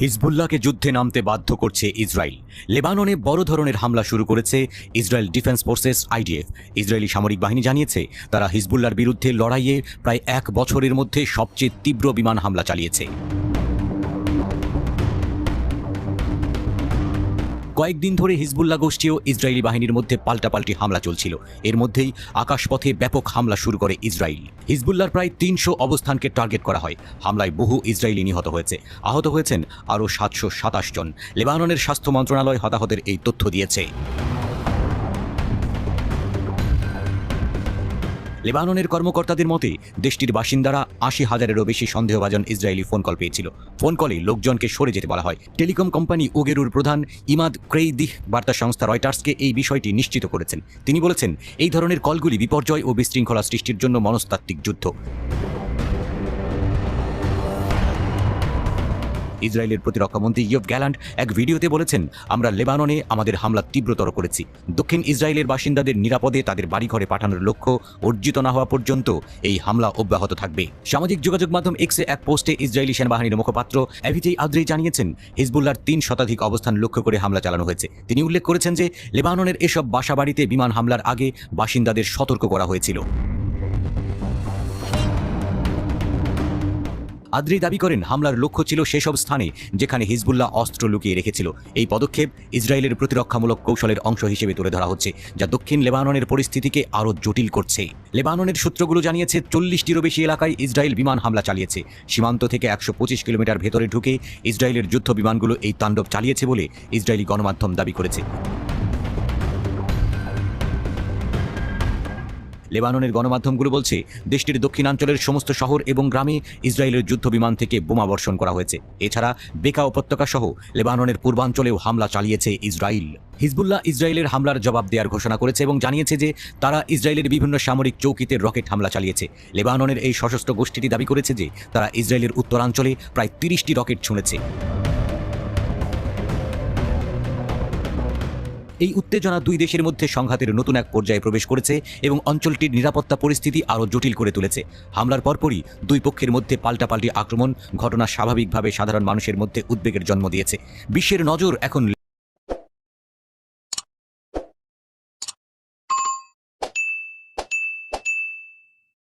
হিজবুল্লাহকে যুদ্ধে নামতে বাধ্য করছে ইসরায়েল। লেবাননে বড় ধরনের হামলা শুরু করেছে Israel defence forces IDF. Israeli সামরিক বাহিনী জানিয়েছে, তারা হিজবুল্লার বিরুদ্ধে লড়াইয়ে প্রায় এক বছরের মধ্যে সবচেয়ে তীব্র বিমান হামলা চালিয়েছে। কয়েকদিন ধরে হিজবুল্লাহ গোষ্ঠী ও ইসরায়েলি বাহিনীর মধ্যে পাল্টাপাল্টি হামলা চলছিল। এর মধ্যেই আকাশপথে ব্যাপক হামলা শুরু করে ইসরায়েল। হিজবুল্লার প্রায় তিনশো অবস্থানকে টার্গেট করা হয়। হামলায় বহু ইসরায়েলি নিহত হয়েছে। আহত হয়েছেন আরও সাতশো সাতাশ জন। লেবাননের স্বাস্থ্য মন্ত্রণালয় হতাহতের এই তথ্য দিয়েছে। লেবাননের কর্মকর্তাদের মতে, দেশটির বাসিন্দারা আশি হাজারেরও বেশি সন্দেহভাজন ইসরায়েলি ফোন কল পেয়েছিল। ফোন কলে লোকজনকে সরে যেতে বলা হয়। টেলিকম কোম্পানি ওগেরুর প্রধান ইমাদ ক্রেইদিহ বার্তা সংস্থা রয়টার্সকে এই বিষয়টি নিশ্চিত করেছেন। তিনি বলেছেন, এই ধরনের কলগুলি বিপর্যয় ও বিশৃঙ্খলা সৃষ্টির জন্য মনস্তাত্ত্বিক যুদ্ধ। ইসরায়েলের প্রতিরক্ষামন্ত্রী ইয়ব গ্যালান্ড এক ভিডিওতে বলেছেন, আমরা লেবাননে আমাদের হামলা তীব্রতর করেছি। দক্ষিণ ইসরায়েলের বাসিন্দাদের নিরাপদে তাদের বাড়িঘরে পাঠানোর লক্ষ্য অর্জিত না হওয়া পর্যন্ত এই হামলা অব্যাহত থাকবে। সামাজিক যোগাযোগ মাধ্যম এক্সে এক পোস্টে ইসরায়েলি সেনাবাহিনীর মুখপাত্র অ্যাভিটি আদ্রি জানিয়েছেন হিজবুল্লার তিন শতাধিক অবস্থান লক্ষ্য করে হামলা চালানো হয়েছে। তিনি উল্লেখ করেছেন যে, লেবাননের এসব বাসাবাড়িতে বিমান হামলার আগে বাসিন্দাদের সতর্ক করা হয়েছিল। আদ্রি দাবি করেন হামলার লক্ষ্য ছিল সেসব স্থানে যেখানে হিজবুল্লাহ অস্ত্র লুকিয়ে রেখেছিল। এই পদক্ষেপ ইসরায়েলের প্রতিরক্ষামূলক কৌশলের অংশ হিসেবে তুলে ধরা হচ্ছে, যা দক্ষিণ লেবাননের পরিস্থিতিকে আরও জটিল করছে। লেবাননের সূত্রগুলো জানিয়েছে, চল্লিশটিরও বেশি এলাকায় ইসরায়েল বিমান হামলা চালিয়েছে। সীমান্ত থেকে একশো পঁচিশ কিলোমিটার ভেতরে ঢুকে ইসরায়েলের যুদ্ধ বিমানগুলো এই তাণ্ডব চালিয়েছে বলে ইসরায়েলি গণমাধ্যম দাবি করেছে। লেবাননের গণমাধ্যমগুলো বলছে, দেশটির দক্ষিণাঞ্চলের সমস্ত শহর এবং গ্রামে ইসরায়েলের যুদ্ধ বিমান থেকে বোমা বর্ষণ করা হয়েছে। এছাড়া বেকা উপত্যকা সহ লেবাননের পূর্বাঞ্চলেও হামলা চালিয়েছে ইসরায়েল। হিজবুল্লাহ ইসরায়েলের হামলার জবাব দেওয়ার ঘোষণা করেছে এবং জানিয়েছে যে, তারা ইসরায়েলের বিভিন্ন সামরিক চৌকিতে রকেট হামলা চালিয়েছে। লেবাননের এই সশস্ত্র গোষ্ঠীটি দাবি করেছে যে, তারা ইসরায়েলের উত্তরাঞ্চলে প্রায় তিরিশটি রকেট ছুঁড়েছে। এই উত্তেজনা দুই দেশের মধ্যে সংঘাতের নতুন এক পর্যায়ে প্রবেশ করেছে এবং অঞ্চলটির নিরাপত্তা পরিস্থিতি আরও জটিল করে তুলেছে। হামলার পরপরই দুই পক্ষের মধ্যে পাল্টাপাল্টি আক্রমণ ঘটনা স্বাভাবিকভাবে সাধারণ মানুষের মধ্যে উদ্বেগের জন্ম দিয়েছে। বিশ্বের নজর এখন